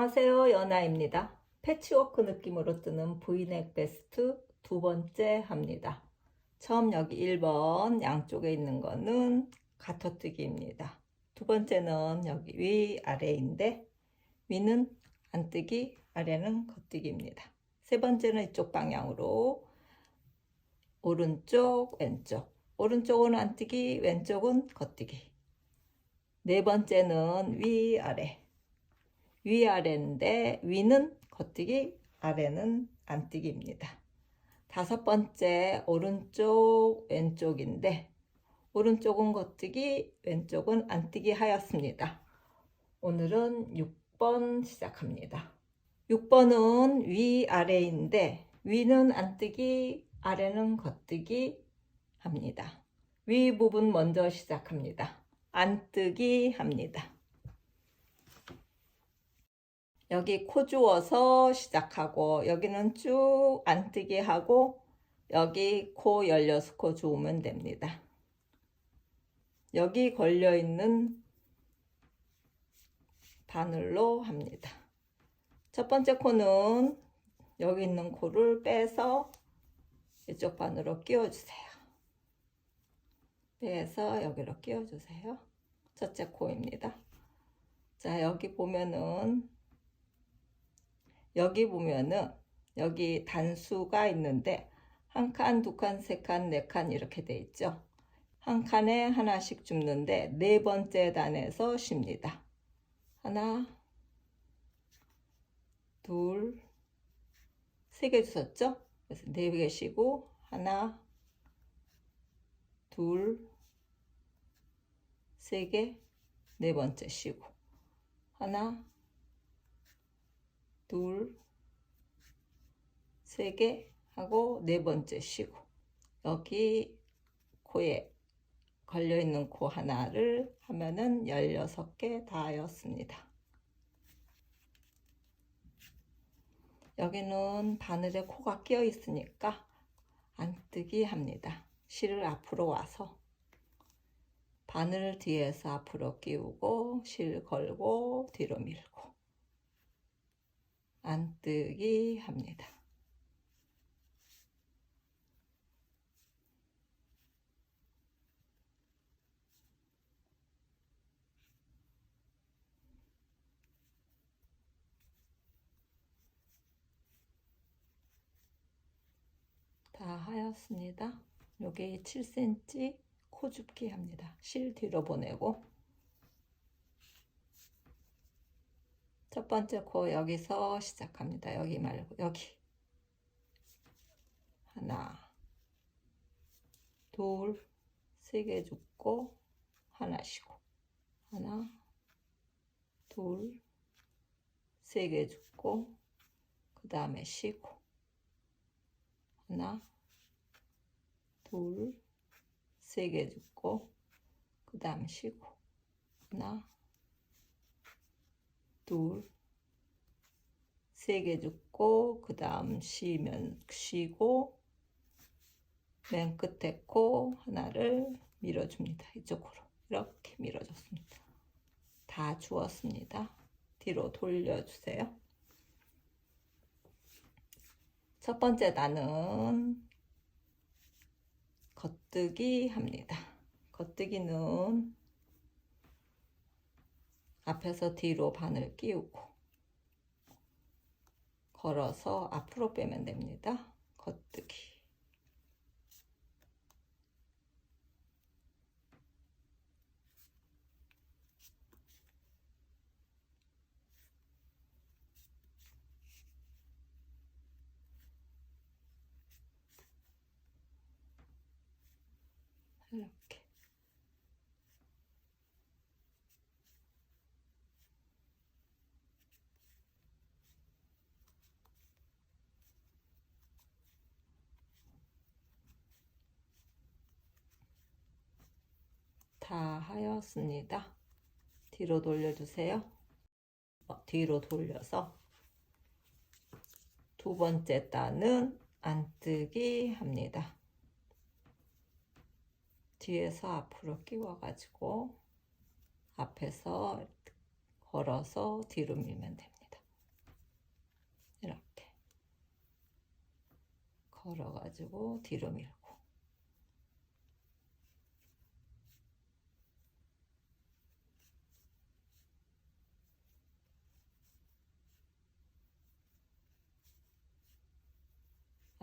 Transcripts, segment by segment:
안녕하세요. 연아입니다. 패치워크 느낌으로 뜨는 브이넥 베스트 두 번째 합니다. 처음 여기 1번 양쪽에 있는 거는 가터뜨기입니다. 두 번째는 여기 위 아래인데 위는 안뜨기 아래는 겉뜨기입니다. 세 번째는 이쪽 방향으로 오른쪽 왼쪽 오른쪽은 안뜨기 왼쪽은 겉뜨기 네 번째는 위 아래 위아래인데 위는 겉뜨기 아래는 안뜨기입니다. 다섯 번째 오른쪽 왼쪽인데 오른쪽은 겉뜨기 왼쪽은 안뜨기 하였습니다. 오늘은 6번 시작합니다. 6번은 위아래인데 위는 안뜨기 아래는 겉뜨기 합니다. 위 부분 먼저 시작합니다. 안뜨기 합니다. 여기 코 주워서 시작하고 여기는 쭉 안뜨기 하고 여기 코 16코 주우면 됩니다. 여기 걸려 있는 바늘로 합니다. 첫 번째 코는 여기 있는 코를 빼서 이쪽 바늘로 끼워주세요. 빼서 여기로 끼워주세요. 첫째 코입니다. 자, 여기 보면은 여기 보면은 여기 단수가 있는데 한 칸, 두 칸, 세 칸, 네 칸 이렇게 돼 있죠. 한 칸에 하나씩 줍는데 네 번째 단에서 쉽니다. 하나, 둘, 세 개 주셨죠? 그래서 네 개 쉬고 하나, 둘, 세 개, 네 번째 쉬고 하나, 둘, 세 개 하고 네 번째 쉬고 여기 코에 걸려 있는 코 하나를 하면은 16개 다였습니다. 여기는 바늘에 코가 끼어 있으니까 안 뜨기 합니다. 실을 앞으로 와서 바늘 뒤에서 앞으로 끼우고 실 걸고 뒤로 밀고 안뜨기 합니다. 다 하였습니다. 여기 7cm 코 줍기 합니다. 실 뒤로 보내고 첫 번째 코 여기서 시작합니다. 여기 말고 여기. 하나 둘 세 개 줍고 하나 쉬고. 하나 둘 세 개 줍고 그 다음에 쉬고. 하나 둘 세 개 줍고 그 다음 쉬고. 하나 둘, 세 개 줍고 그 다음 쉬면 쉬고 맨 끝에 코 하나를 밀어줍니다. 이쪽으로 이렇게 밀어줬습니다. 다 주었습니다. 뒤로 돌려주세요. 첫 번째 단은 겉뜨기 합니다. 겉뜨기는 앞에서 뒤로 바늘 끼우고 걸어서 앞으로 빼면 됩니다. 겉뜨기. 이렇게. 다 하였습니다. 뒤로 돌려주세요. 어, 뒤로 돌려서 두 번째 단은 안뜨기 합니다. 뒤에서 앞으로 끼워가지고 앞에서 걸어서 뒤로 밀면 됩니다. 이렇게 걸어가지고 뒤로 밀고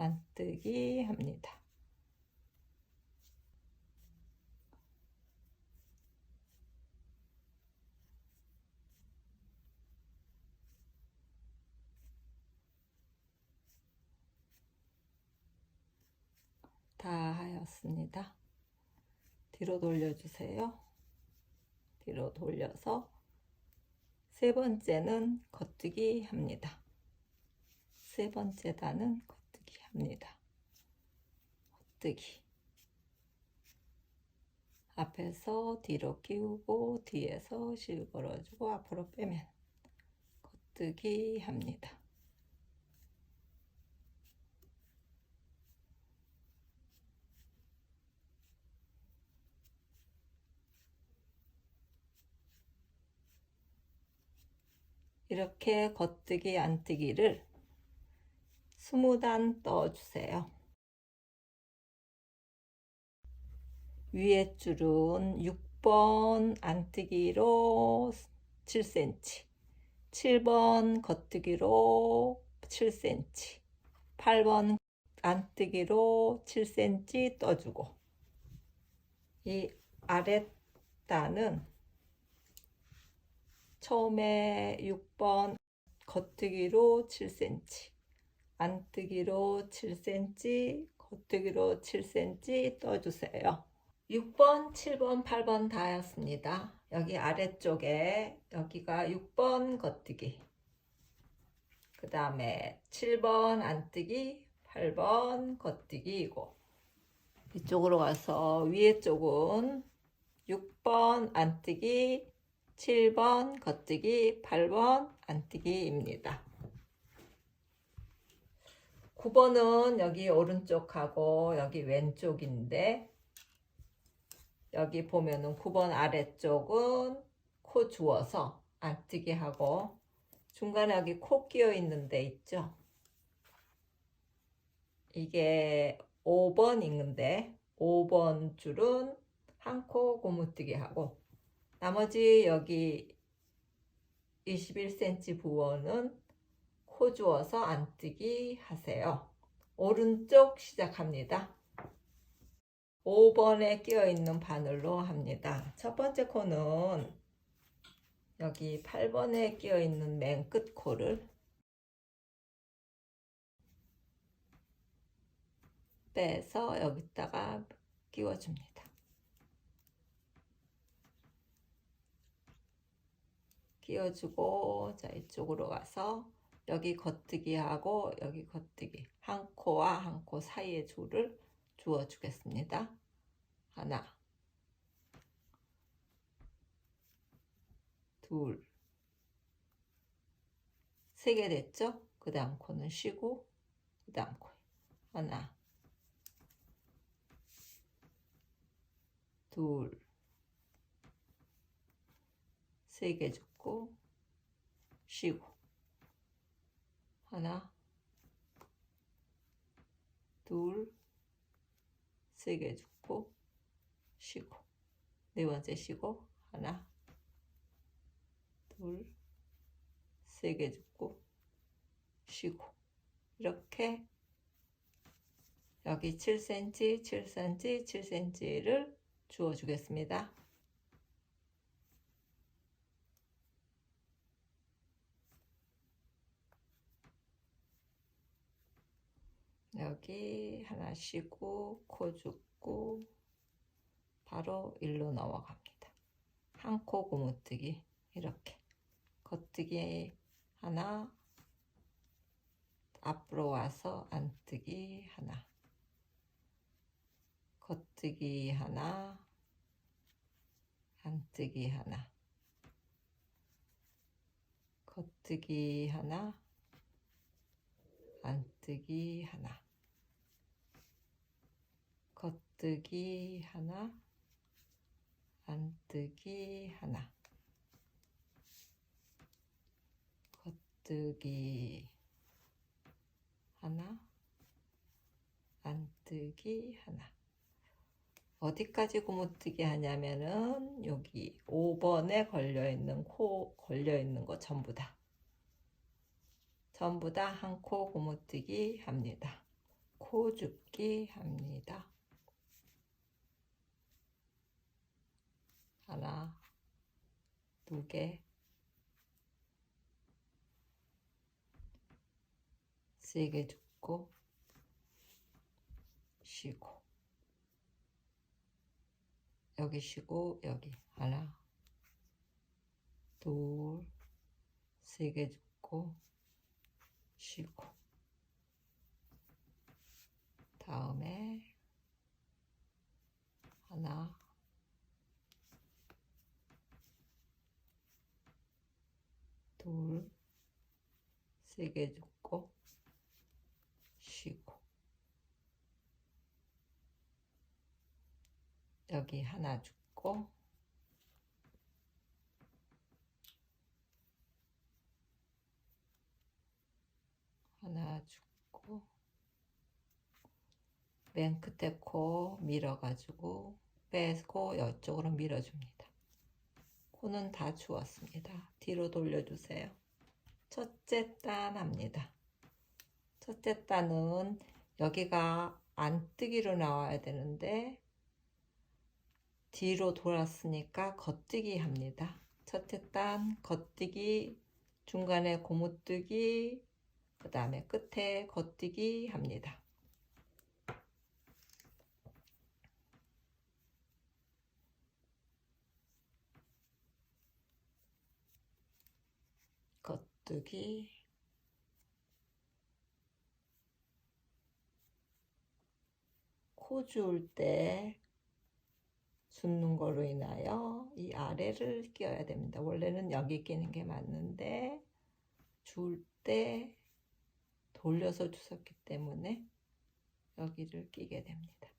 안뜨기 합니다. 다 하였습니다. 뒤로 돌려주세요. 뒤로 돌려서 세 번째는 겉뜨기 합니다. 세 번째 단은 겉뜨기 합니다. 겉뜨기. 앞에서 뒤로 끼우고 뒤에서 실 걸어주고 앞으로 빼면 겉뜨기 합니다. 이렇게 겉뜨기 안뜨기를 20단 떠주세요. 위에 줄은 6번 안뜨기로 7cm, 7번 겉뜨기로 7cm, 8번 안뜨기로 7cm 떠주고 이 아랫단은 처음에 6번 겉뜨기로 7cm, 안뜨기로 7cm, 겉뜨기로 7cm 떠주세요. 6번, 7번, 8번 다 하였습니다. 여기 아래쪽에 여기가 6번 겉뜨기, 그 다음에 7번 안뜨기, 8번 겉뜨기이고 이쪽으로 가서 위에 쪽은 6번 안뜨기, 7번 겉뜨기, 8번 안뜨기입니다. 9번은 여기 오른쪽하고 여기 왼쪽인데 여기 보면은 9번 아래쪽은 코 주어서 안뜨기 하고 중간에 여기 코 끼어 있는 데 있죠. 이게 5번 있는데 5번 줄은 한 코 고무뜨기 하고 나머지 여기 21cm 부원은 코 주어서 안뜨기 하세요. 오른쪽 시작합니다. 5번에 끼어 있는 바늘로 합니다. 첫 번째 코는 여기 8번에 끼어 있는 맨 끝 코를 빼서 여기다가 끼워줍니다. 끼워주고 자 이쪽으로 가서 여기 겉뜨기 하고 여기 겉뜨기 한 코와 한 코 사이의 줄을 주어 주겠습니다. 하나 둘 세 개 됐죠? 그 다음 코는 쉬고 그 다음 코 하나 둘 세개 줍고 쉬고 하나 둘 세개 줍고 쉬고 네 번째 쉬고 하나 둘 세개 줍고 쉬고 이렇게 여기 7cm 7cm 7cm를 주어 주겠습니다. 여기 하나 쉬고 코 줍고 바로 일로 넘어갑니다. 한 코 고무뜨기 이렇게. 겉뜨기 하나 앞으로 와서 안뜨기 하나. 겉뜨기 하나 안뜨기 하나. 겉뜨기 하나 안뜨기 하나. 겉 뜨기 하나 안 뜨기 하나 겉뜨기 하나, 안 뜨기 하나. 어디까지 고무뜨기 하냐면은 여기 5번에 걸려 있는 코 걸려 있는 거 전부 다. 전부 다 한 코 고무뜨기 합니다. 코 줍기 합니다. 하나, 두 개, 세 개 줍고 쉬고. 여기 쉬고 여기 하나 둘 세 개 줍고 쉬고. 다음에 하나 둘 세개 줍고 쉬고 여기 하나 줍고 하나 줍고 맨 끝에 코 밀어가지고 빼고 이쪽으로 밀어줍니다. 코는 다 주었습니다. 뒤로 돌려주세요. 첫째 단 합니다. 첫째 단은 여기가 안 뜨기로 나와야 되는데 뒤로 돌았으니까 겉뜨기 합니다. 첫째 단 겉뜨기 중간에 고무뜨기 그 다음에 끝에 겉뜨기 합니다. 겉뜨기 코 주울 때 숫는 거로 인하여 이 아래를 끼워야 됩니다. 원래는 여기 끼는 게 맞는데 줄 때 돌려서 주었기 때문에 여기를 끼게 됩니다.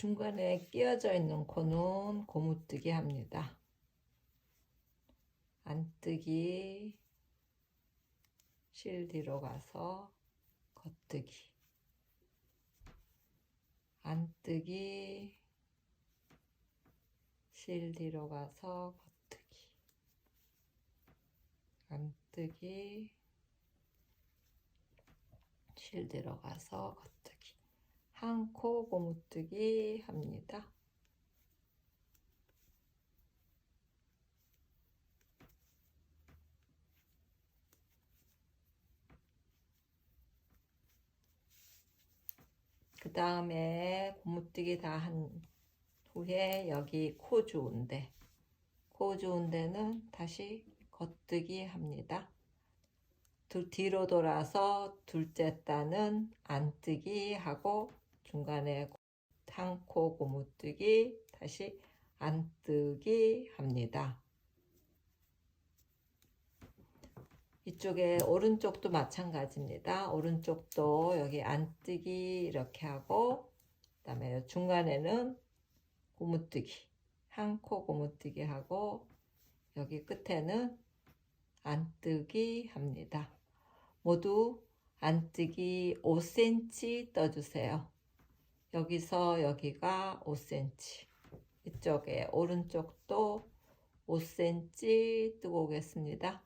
중간에 끼어져 있는 코는 고무뜨기 합니다. 안뜨기 실 뒤로 가서 겉뜨기. 안뜨기 실 뒤로 가서 겉뜨기. 안뜨기 실 뒤로 가서 겉뜨기 한 코 고무뜨기 합니다. 그 다음에 고무뜨기 다 한 후에 여기 코 주운데 코 주운데는 다시 겉뜨기 합니다. 두, 뒤로 돌아서 둘째 단은 안뜨기 하고 중간에 한코 고무뜨기 다시 안뜨기 합니다. 이쪽에 오른쪽도 마찬가지입니다. 오른쪽도 여기 안뜨기 이렇게 하고 그 다음에 중간에는 고무뜨기 한코 고무뜨기 하고 여기 끝에는 안뜨기 합니다. 모두 안뜨기 5cm 떠주세요. 여기서 여기가 5cm 이쪽에 오른쪽도 5cm 뜨고 오겠습니다.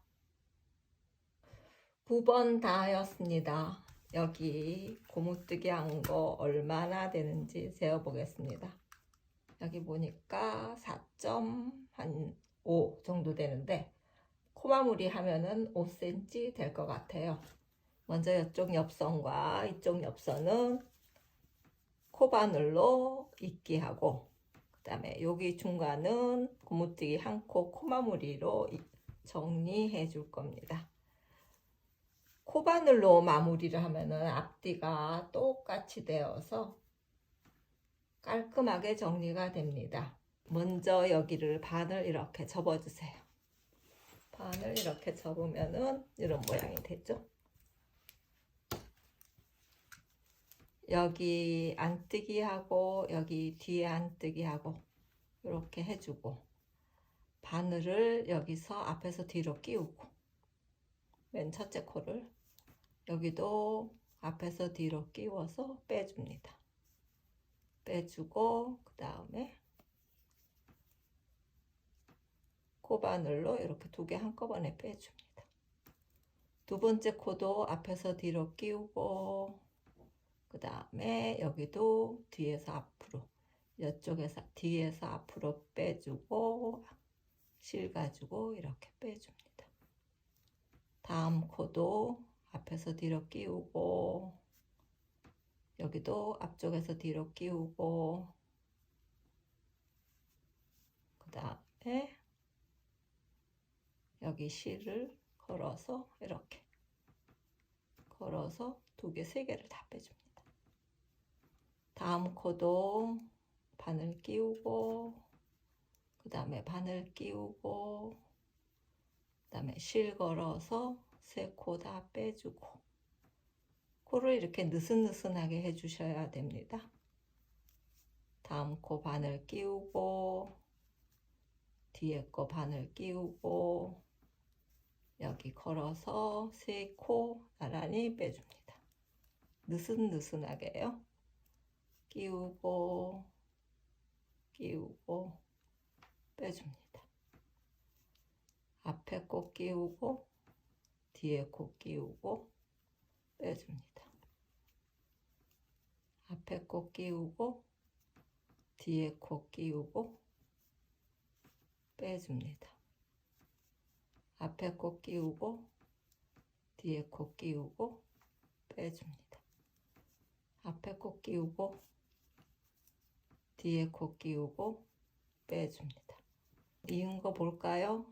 9번 다 하였습니다. 여기 고무뜨기 한 거 얼마나 되는지 세어 보겠습니다. 여기 보니까 4.5 정도 되는데 코마무리 하면은 5cm 될 것 같아요. 먼저 이쪽 옆선과 이쪽 옆선은 코바늘로 있게 하고 그 다음에 여기 중간은 고무뜨기 한 코 코마무리로 정리해 줄 겁니다. 코바늘로 마무리를 하면은 앞뒤가 똑같이 되어서 깔끔하게 정리가 됩니다. 먼저 여기를 반을 이렇게 접어주세요. 반을 이렇게 접으면은 이런 모양이 되죠. 여기 안뜨기 하고 여기 뒤에 안뜨기 하고 이렇게 해주고 바늘을 여기서 앞에서 뒤로 끼우고 맨 첫째 코를 여기도 앞에서 뒤로 끼워서 빼줍니다. 빼주고 그 다음에 코바늘로 이렇게 두 개 한꺼번에 빼줍니다. 두 번째 코도 앞에서 뒤로 끼우고 그 다음에 여기도 뒤에서 앞으로 이쪽에서 뒤에서 앞으로 빼주고 실 가지고 이렇게 빼줍니다. 다음 코도 앞에서 뒤로 끼우고 여기도 앞쪽에서 뒤로 끼우고 그 다음에 여기 실을 걸어서 이렇게 걸어서 두 개, 세 개를 다 빼줍니다. 다음 코도 바늘 끼우고 그 다음에 바늘 끼우고 그 다음에 실 걸어서 세 코 다 빼주고 코를 이렇게 느슨느슨하게 해주셔야 됩니다. 다음 코 바늘 끼우고 뒤에 거 바늘 끼우고 여기 걸어서 세 코 나란히 빼줍니다. 느슨느슨하게요. 끼우고 끼우고 빼줍니다. 앞에 코 끼우고 뒤에 코 끼우고 빼줍니다. 앞에 코 끼우고 뒤에 코 끼우고 빼줍니다. 앞에 코 끼우고 뒤에 코 끼우고 빼줍니다. 앞에 코 끼우고 뒤에 코 끼우고 빼줍니다. 이은 거 볼까요?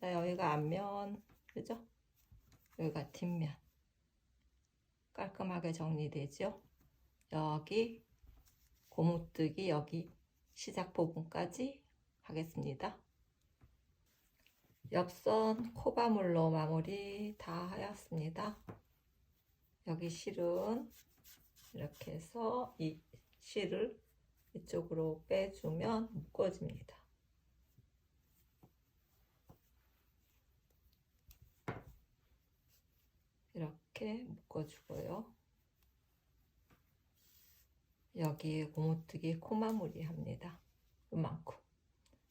자, 여기가 앞면, 그죠? 여기가 뒷면. 깔끔하게 정리되죠? 여기 고무뜨기 여기 시작 부분까지 하겠습니다. 옆선 코바물로 마무리 다 하였습니다. 여기 실은 이렇게 해서 이 실을 이쪽으로 빼주면 묶어집니다. 이렇게 묶어주고요. 여기에 고무뜨기 코마무리 합니다. 이만큼.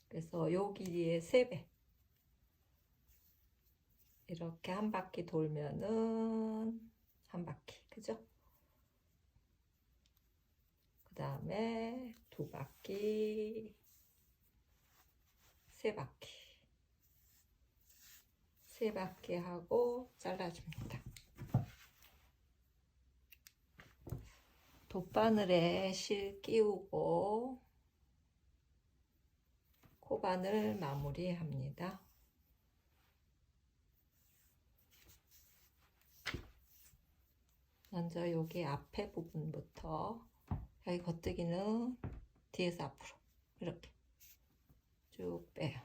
그래서 요 길이의 3배. 이렇게 한 바퀴 돌면은 한 바퀴, 그죠? 그 다음에 두 바퀴, 세 바퀴, 세 바퀴 하고 잘라줍니다. 돗바늘에 실 끼우고 코바늘 마무리합니다. 먼저 여기 앞에 부분부터 여기 겉뜨기는 뒤에서 앞으로. 이렇게. 쭉 빼요.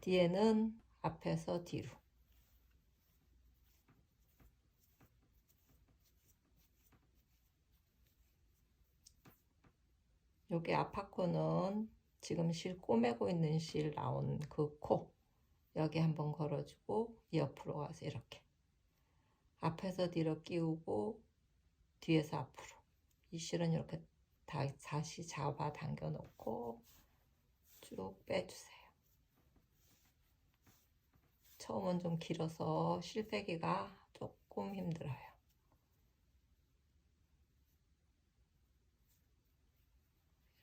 뒤에는 앞에서 뒤로. 여기 아파코는 지금 실 꼬매고 있는 실 나온 그 코. 여기 한번 걸어주고 옆으로 가서 이렇게 앞에서 뒤로 끼우고 뒤에서 앞으로 이 실은 이렇게 다, 다시 잡아 당겨 놓고 쭉 빼주세요. 처음은 좀 길어서 실 빼기가 조금 힘들어요.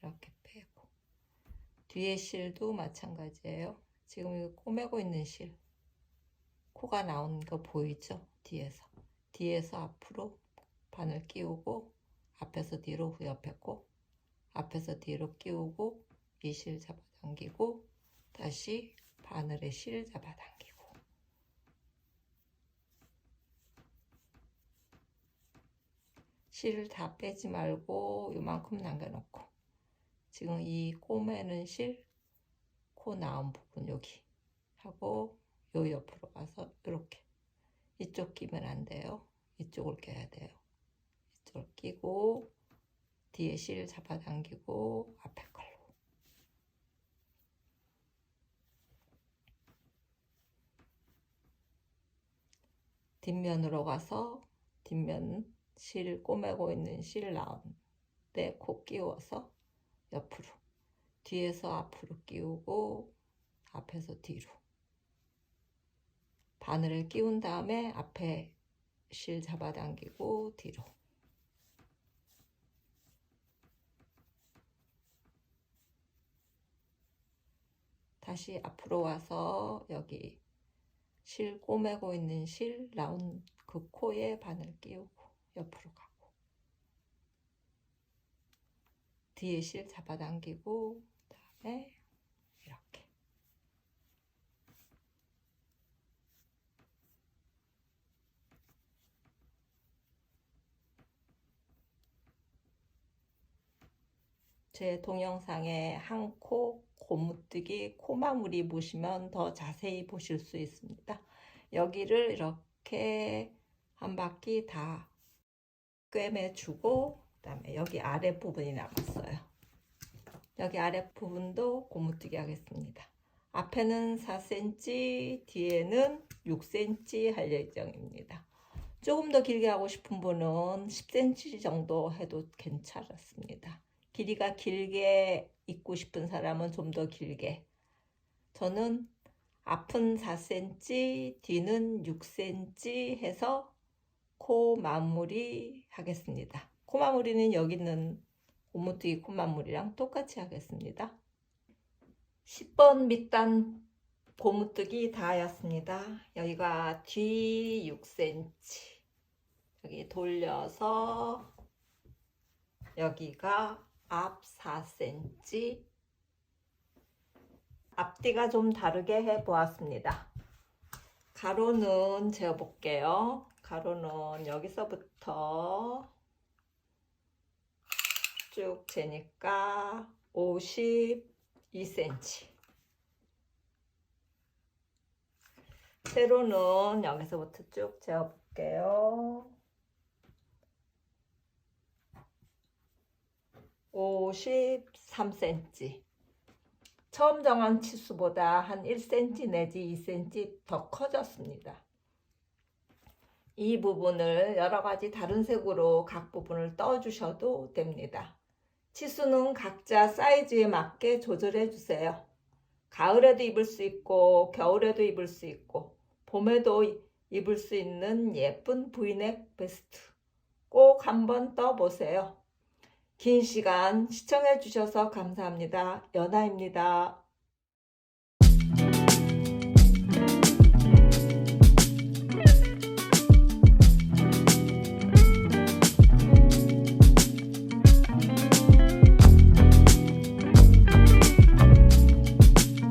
이렇게 빼고 뒤에 실도 마찬가지예요. 지금 이거 꼬매고 있는 실 코가 나온 거 보이죠? 뒤에서. 뒤에서 앞으로 바늘 끼우고 앞에서 뒤로 옆에 코 앞에서 뒤로 끼우고 이 실 잡아당기고 다시 바늘에 실 잡아당기고. 실다 빼지 말고 요만큼 남겨놓고. 지금 이 꼬매는 실 코 나온 부분 여기 하고 요 옆으로 가서 이렇게. 이쪽 끼면 안 돼요. 이쪽을 껴야 돼요. 이쪽을 끼고 뒤에 실 잡아당기고 앞에 걸로. 뒷면으로 가서 뒷면 실 꼬매고 있는 실 나온데 코 끼워서 옆으로 뒤에서 앞으로 끼우고 앞에서 뒤로 바늘을 끼운 다음에 앞에 실 잡아당기고 뒤로. 다시 앞으로 와서 여기 실 꼬매고 있는 실 라운 그 코에 바늘 끼우고 옆으로 가고. 뒤에 실 잡아당기고 그다음에 이렇게 제 동영상에 한코 고무뜨기 코마무리 보시면 더 자세히 보실 수 있습니다. 여기를 이렇게 한 바퀴 다 꿰매주고 그 다음에 여기 아래 부분이 남았어요. 여기 아래 부분도 고무뜨기 하겠습니다. 앞에는 4cm, 뒤에는 6cm 할 예정입니다. 조금 더 길게 하고 싶은 분은 10cm 정도 해도 괜찮았습니다. 길이가 길게 입고 싶은 사람은 좀 더 길게. 저는 앞은 4cm, 뒤는 6cm 해서 코 마무리 하겠습니다. 코 마무리는 여기 있는 고무뜨기 코 마무리랑 똑같이 하겠습니다. 10번 밑단 고무뜨기 다 하였습니다. 여기가 뒤 6cm. 여기 돌려서 여기가 앞 4cm. 앞뒤가 좀 다르게 해 보았습니다. 가로는 재어 볼게요. 가로는 여기서부터 쭉 재니까 52cm. 세로는 여기서부터 쭉 재어 볼게요. 53cm. 처음 정한 치수보다 한 1cm 내지 2cm 더 커졌습니다. 이 부분을 여러 가지 다른 색으로 각 부분을 떠주셔도 됩니다. 치수는 각자 사이즈에 맞게 조절해 주세요. 가을에도 입을 수 있고 겨울에도 입을 수 있고 봄에도 입을 수 있는 예쁜 브이넥 베스트 꼭 한번 떠보세요. 긴 시간 시청해 주셔서 감사합니다. 연아입니다.